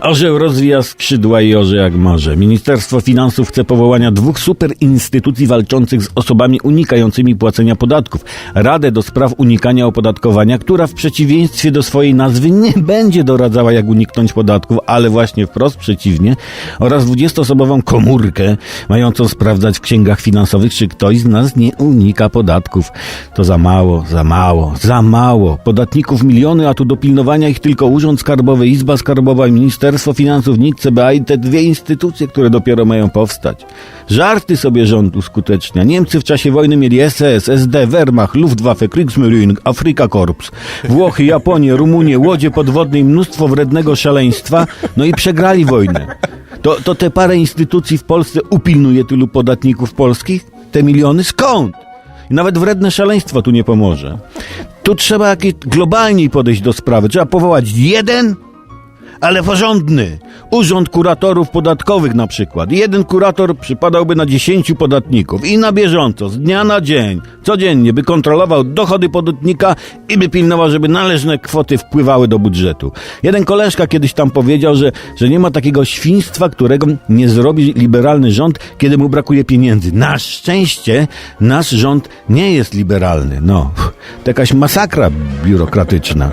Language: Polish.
Orzeł rozwija skrzydła i orze jak marze. Ministerstwo Finansów chce powołania dwóch super instytucji walczących z osobami unikającymi płacenia podatków. Radę do spraw unikania opodatkowania, która w przeciwieństwie do swojej nazwy nie będzie doradzała jak uniknąć podatków, ale właśnie wprost przeciwnie, oraz 20-osobową komórkę mającą sprawdzać w księgach finansowych, czy ktoś z nas nie unika podatków. To za mało, za mało, za mało. Podatników miliony, a tu do pilnowania ich tylko Urząd Skarbowy, Izba Skarbowa i Ministerstwo Finansów, NIK, CBA i te dwie instytucje, które dopiero mają powstać. Żarty sobie rząd uskutecznia. Niemcy w czasie wojny mieli SS, SD, Wehrmacht, Luftwaffe, Kriegsmarine, Afrika Korps. Włochy, Japonię, Rumunię, łodzie podwodne i mnóstwo wrednego szaleństwa, no i przegrali wojnę. To, to te parę instytucji w Polsce upilnuje tylu podatników polskich? Te miliony? Skąd? I nawet wredne szaleństwo tu nie pomoże. Tu trzeba jakiś globalniej podejść do sprawy. Trzeba powołać jeden, ale porządny. Urząd kuratorów podatkowych na przykład. Jeden kurator przypadałby na 10 podatników i na bieżąco, z dnia na dzień, codziennie, by kontrolował dochody podatnika i by pilnował, żeby należne kwoty wpływały do budżetu. Jeden koleżka kiedyś tam powiedział, że, że nie ma takiego świństwa, którego nie zrobi liberalny rząd, kiedy mu brakuje pieniędzy. Na szczęście nasz rząd nie jest liberalny. No, to jakaś masakra biurokratyczna.